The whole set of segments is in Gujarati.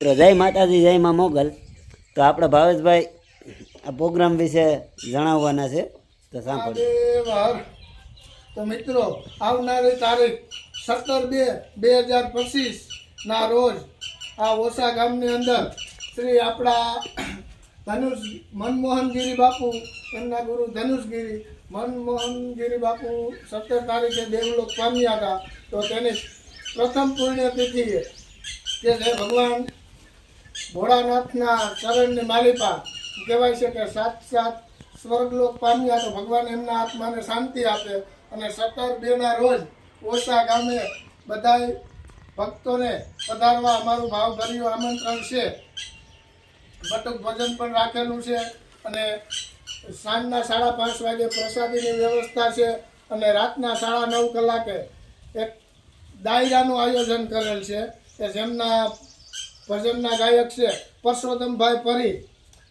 તો જય માતાજી, જય માં મોગલ. તો આપણા ભાવેશભાઈ આ પ્રોગ્રામ વિશે જણાવવાના છે. તો સાંભળો. તો મિત્રો, આવનારી તારીખ સત્તર બે બે હજાર પચીસ ના રોજ આ ઓસા ગામની અંદર શ્રી આપણા ધનુષ મનમોહનગીરી બાપુ, એમના ગુરુ ધનુષગીરી મનમોહનગીરી બાપુ સત્તર તારીખે દેવલોક પામ્યા હતા. તો તેની પ્રથમ પુણ્યતિથિએ કે જે ભગવાન ભોળાનાથના ચરણની માલિપા. કહેવાય છે કે સાત સાત સ્વર્ગલોક પામ્યા તો ભગવાન એમના આત્માને શાંતિ આપે અને સત્તર બેના રોજ ઓછા ગામે બધાય ભક્તોને પધારવા અમારું ભાવભર્યું આમંત્રણ છે. બટુક ભજન પણ રાખેલું છે અને સાંજના સાડા પાંચ વાગે પ્રસાદીની વ્યવસ્થા છે અને રાતના સાડા નવ કલાકે એક ડાયરાનું આયોજન કરેલ છે કે જેમના ભજનના ગાયક છે પરસોત્તમભાઈ પરી,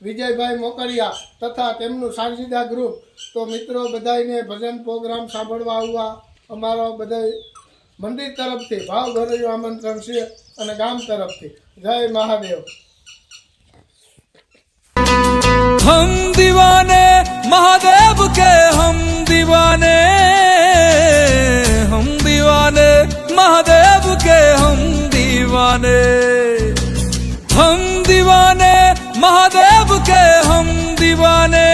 વિજયભાઈ મોકરિયા તથા તેમનું સાંજીદા ગ્રુપ તો મિત્રો બધાને ભજન પ્રોગ્રામ સાંભળવા આવવા અમારો બધા મંદિર તરફથી, ભાવભર્યું આમંત્રણ છે અને ગામ તરફથી. જય મહાદેવ. હમ દીવાને, મહાદેવ કે હમ દીવાને? હમ દીવાને, મહાદેવ કે હમ દીવાને? महादेव के हम दीवाने